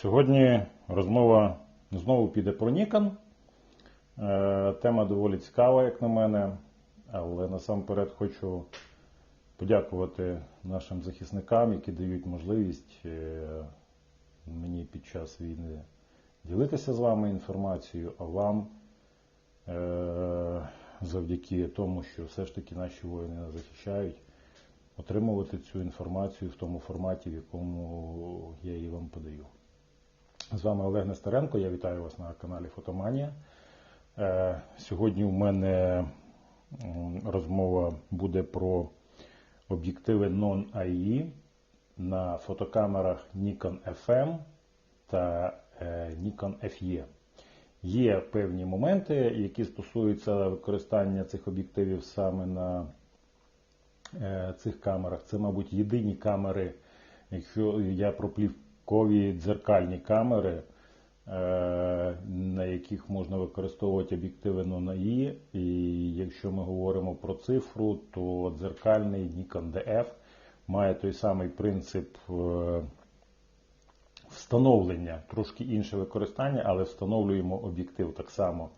Сьогодні розмова знову піде про Nikon. Е, Тема доволі цікава, як на мене, але насамперед хочу подякувати нашим захисникам, які дають можливість е, мені під час війни ділитися з вами інформацією, а вам е, завдяки тому, що все ж таки наші воїни нас захищають, отримувати цю інформацію в тому форматі, в якому я її вам подаю. З вами Олег Нестеренко, я вітаю вас на каналі Фотоманія. Е, Сьогодні у мене розмова буде про об'єктиви Non-IE на фотокамерах Nikon FM та е, Nikon FE. Є певні моменти, які стосуються використання цих об'єктивів саме на е, цих камерах. Це, мабуть, єдині камери, якщо я про плівкові дзеркальні камери, е, на яких можна використовувати об'єктиви Non-IE. І якщо ми говоримо про цифру, то дзеркальний Nikon DF має той самий принцип е, встановлення, трошки інше використання, але встановлюємо об'єктив так само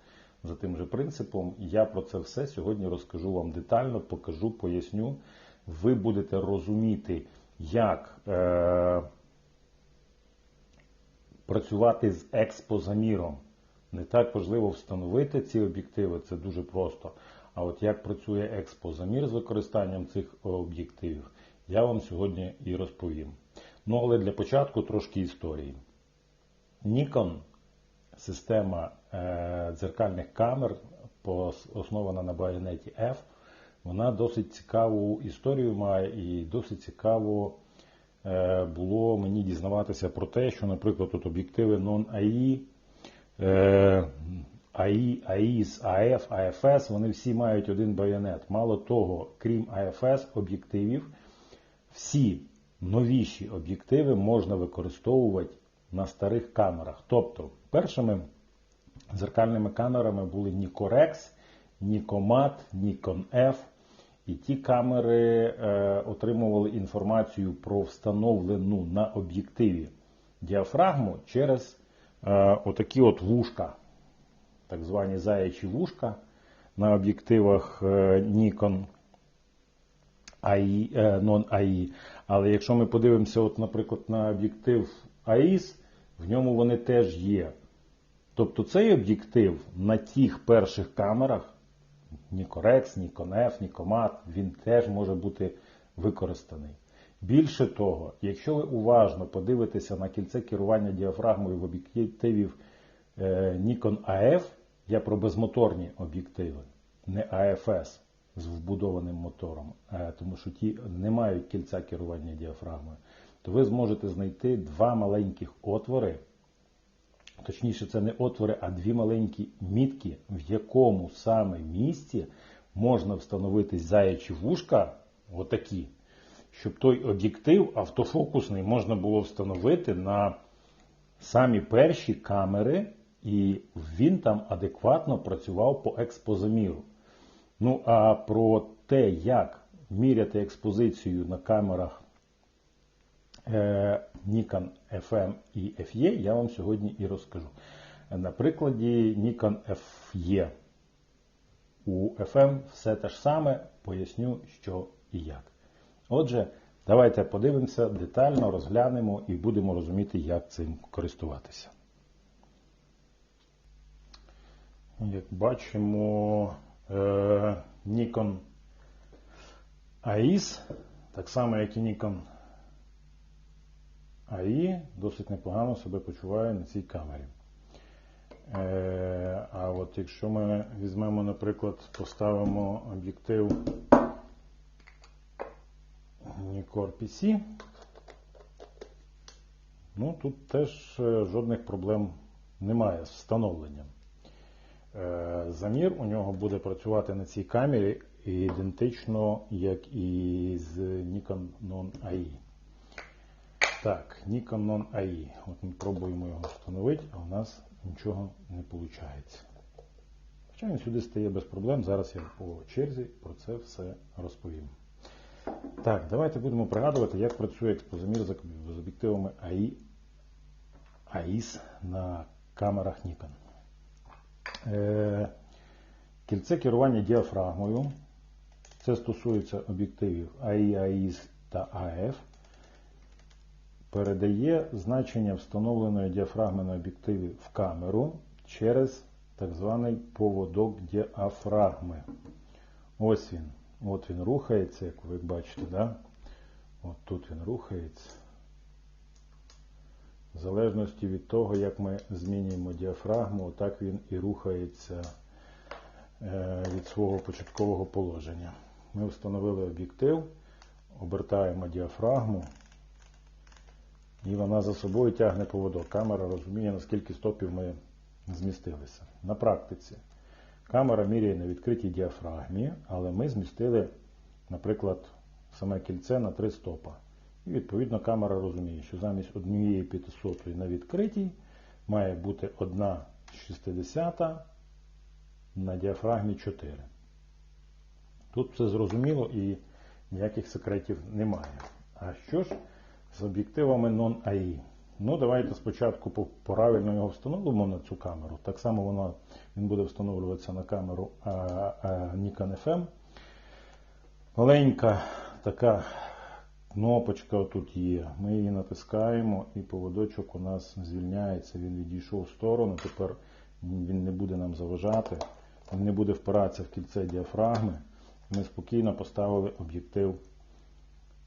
за тим же принципом. Я про це все сьогодні розкажу вам детально, покажу, поясню. Ви будете розуміти, як е, працювати з експозаміром. Не так важливо встановити ці об'єктиви, це дуже просто. А от як працює експозамір з використанням цих об'єктивів, я вам сьогодні і розповім. Ну, але для початку трошки історії. Nikon система е, дзеркальних камер, основана на байонеті F, вона досить цікаву історію має і досить цікаво е, було мені дізнаватися про те, що, наприклад, тут об'єктиви Non-AI, е, AI, AIS, AF, AFS, вони всі мають один байонет. Мало того, крім AFS об'єктивів, всі новіші об'єктиви можна використовувати на старих камерах. Тобто, першими зеркальними камерами були Nicorex, Nicomat, Nikon F. І ті камери е, отримували інформацію про встановлену на об'єктиві діафрагму через е, отакі от вушка, так звані заячі вушка на об'єктивах е, Nikon AI, е, non-AI. Але якщо ми подивимося, от, наприклад, на об'єктив AIS, в ньому вони теж є. Тобто цей об'єктив на тих перших камерах, Nicorex, Nikon F, Nicomat, він теж може бути використаний. Більше того, якщо ви уважно подивитеся на кільце керування діафрагмою в об'єктивів е, Nikon AF, я про безмоторні об'єктиви, не AFS з вбудованим мотором, е, тому що ті не мають кільця керування діафрагмою, то ви зможете знайти два маленьких отвори. Точніше, це не отвори, а дві маленькі мітки, в якому саме місці можна встановити заячі вушка, отакі, щоб той об'єктив автофокусний можна було встановити на самі перші камери, і він там адекватно працював по експозаміру. Ну, а про те, як міряти експозицію на камерах е, Nikon FM і FE, я вам сьогодні і розкажу. На прикладі Nikon FE. У FM все те ж саме, поясню, що і як. Отже, давайте подивимося, детально розглянемо і будемо розуміти, як цим користуватися. Як бачимо, е, Nikon AIS, так само як і Nikon AI, досить непогано себе почуває на цій камері. Е, А от якщо ми візьмемо, наприклад, поставимо об'єктив Nikkor PC, ну тут теж е, жодних проблем немає з встановленням. Е, Замір у нього буде працювати на цій камері ідентично, як і з Nikon Non-AI. Так, Nikon Non-AI. От ми пробуємо його встановити, а у нас нічого не виходить. Хоча він сюди стає без проблем. Зараз я по черзі про це все розповім. Так, давайте будемо пригадувати, як працює експозамір з об'єктивами AI AIS на камерах Nikon. Е, Кільце керування діафрагмою. Це стосується об'єктивів AI, AIS та AF. Передає значення встановленої діафрагми на об'єктиві в камеру через так званий поводок діафрагми. Ось він. От він рухається, як ви бачите, да? От тут він рухається. В залежності від того, як ми змінюємо діафрагму, так він і рухається е, від свого початкового положення. Ми встановили об'єктив, обертаємо діафрагму, і вона за собою тягне поводок. Камера розуміє, наскільки стопів ми змістилися. На практиці камера міряє на відкритій діафрагмі, але ми змістили, наприклад, саме кільце на 3 стопа. І відповідно камера розуміє, що замість однієї 500 на відкритій має бути одна 60 на діафрагмі 4. Тут все зрозуміло і ніяких секретів немає. А що ж з об'єктивами Non-AI? Ну, давайте спочатку правильно його встановимо на цю камеру. Так само воно, він буде встановлюватися на камеру а, а, Nikon FM. Маленька така кнопочка тут є. Ми її натискаємо і поводочок у нас звільняється. Він відійшов в сторону. Тепер він не буде нам заважати, він не буде впиратися в кільце діафрагми. Ми спокійно поставили об'єктив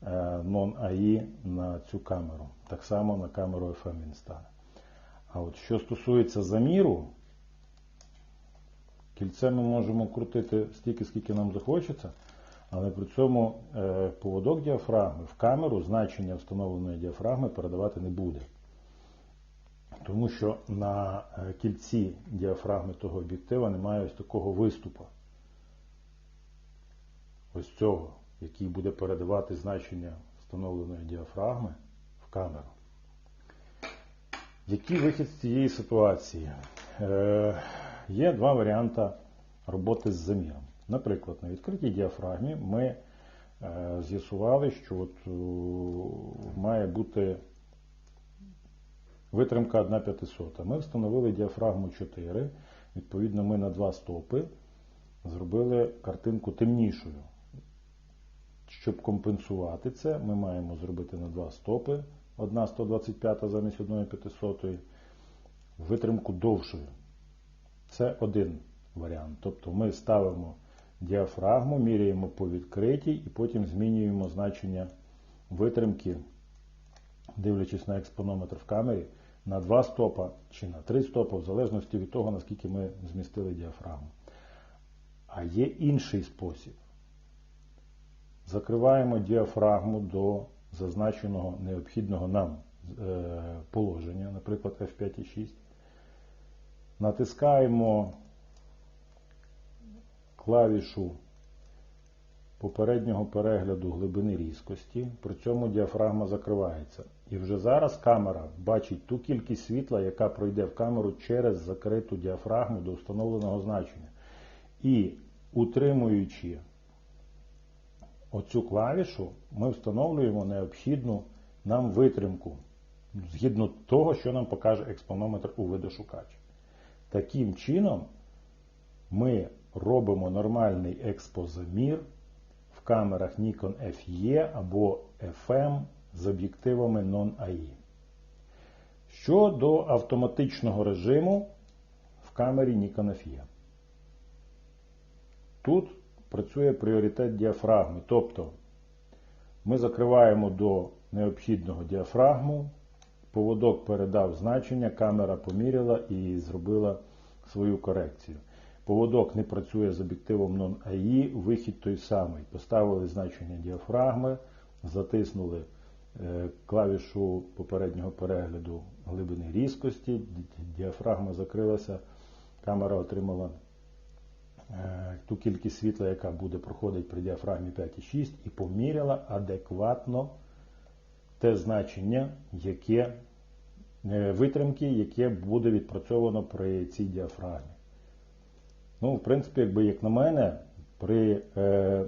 Non-AI на цю камеру. Так само на камеру FM він стане. А от що стосується заміру, кільце ми можемо крутити стільки, скільки нам захочеться, але при цьому е, поводок діафрагми в камеру значення встановленої діафрагми передавати не буде. Тому що на е, кільці діафрагми того об'єктива немає ось такого виступу. Ось цього, який буде передавати значення встановленої діафрагми в камеру. Який вихід з цієї ситуації? Е, Є два варіанти роботи з заміром. Наприклад, на відкритій діафрагмі ми е, з'ясували, що от, е, має бути витримка 1,500. Ми встановили діафрагму 4. Відповідно, ми на два стопи зробили картинку темнішою. Щоб компенсувати це, ми маємо зробити на два стопи, одна 125 замість 1,500, витримку довшою. Це один варіант. Тобто ми ставимо діафрагму, міряємо по відкритій і потім змінюємо значення витримки, дивлячись на експонометр в камері, на 2 стопа чи на 3 стопа, в залежності від того, наскільки ми змістили діафрагму. А є інший спосіб. Закриваємо діафрагму до зазначеного необхідного нам е, положення, наприклад, F5,6. Натискаємо клавішу попереднього перегляду глибини різкості, при цьому діафрагма закривається. І вже зараз камера бачить ту кількість світла, яка пройде в камеру через закриту діафрагму до встановленого значення. І утримуючи оцю клавішу, ми встановлюємо необхідну нам витримку згідно того, що нам покаже експонометр у видошукач. Таким чином, ми робимо нормальний експозамір в камерах Nikon FE або FM з об'єктивами Non-AI. Щодо автоматичного режиму в камері Nikon FE. Тут працює пріоритет діафрагми. Тобто ми закриваємо до необхідного діафрагму, поводок передав значення, камера поміряла і зробила свою корекцію. Поводок не працює з об'єктивом Non-AI, вихід той самий. Поставили значення діафрагми, затиснули е, клавішу попереднього перегляду глибини різкості, діафрагма закрилася, камера отримала ту кількість світла, яка буде проходити при діафрагмі 5,6 і поміряла адекватно те значення, яке е, витримки, яке буде відпрацьовано при цій діафрагмі. Ну, в принципі, якби як на мене, при е,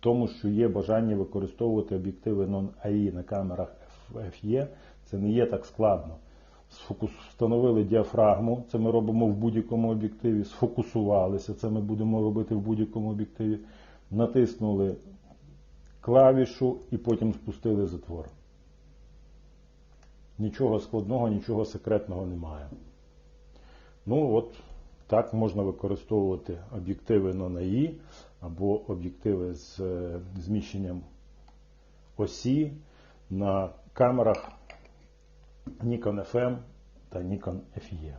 тому, що є бажання використовувати об'єктиви Non-AI на камерах FE, це не є так складно. Встановили діафрагму, це ми робимо в будь-якому об'єктиві, сфокусувалися, це ми будемо робити в будь-якому об'єктиві, натиснули клавішу і потім спустили затвор. Нічого складного, нічого секретного немає. Ну от так можна використовувати об'єктиви на НАІ або об'єктиви з е, зміщенням осі на камерах Nikon FM та Nikon FE.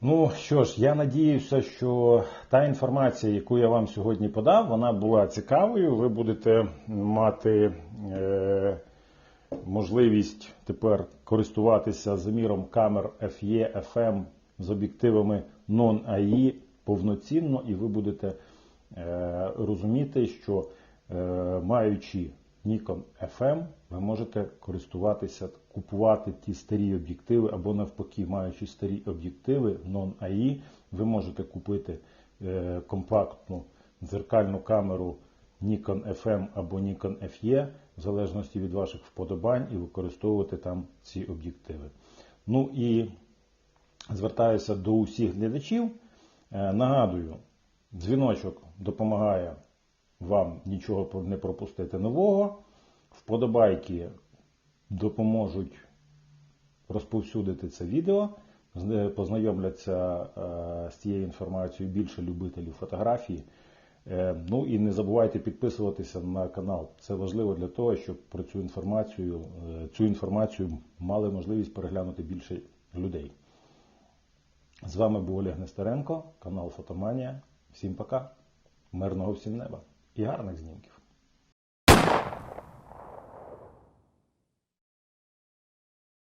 Ну що ж, я надіюся, що та інформація, яку я вам сьогодні подав, вона була цікавою. Ви будете мати е, можливість тепер користуватися заміром камер FE, FM з об'єктивами Non-AI повноцінно, і ви будете е, розуміти, що е, маючи Nikon FM, ви можете користуватися, купувати ті старі об'єктиви, або навпаки, маючи старі об'єктиви Non-AI, ви можете купити е, компактну дзеркальну камеру Nikon FM або Nikon FE, в залежності від ваших вподобань, і використовувати там ці об'єктиви. Ну і звертаюся до усіх глядачів. Е, Нагадую, дзвіночок допомагає вам нічого не пропустити нового. Вподобайки допоможуть розповсюдити це відео, познайомляться е, з цією інформацією більше любителів фотографії. Е, Ну і не забувайте підписуватися на канал. Це важливо для того, щоб про цю інформацію, е, цю інформацію мали можливість переглянути більше людей. З вами був Олег Нестеренко, канал Фотоманія. Всім пока, мирного всім неба і гарних знімків.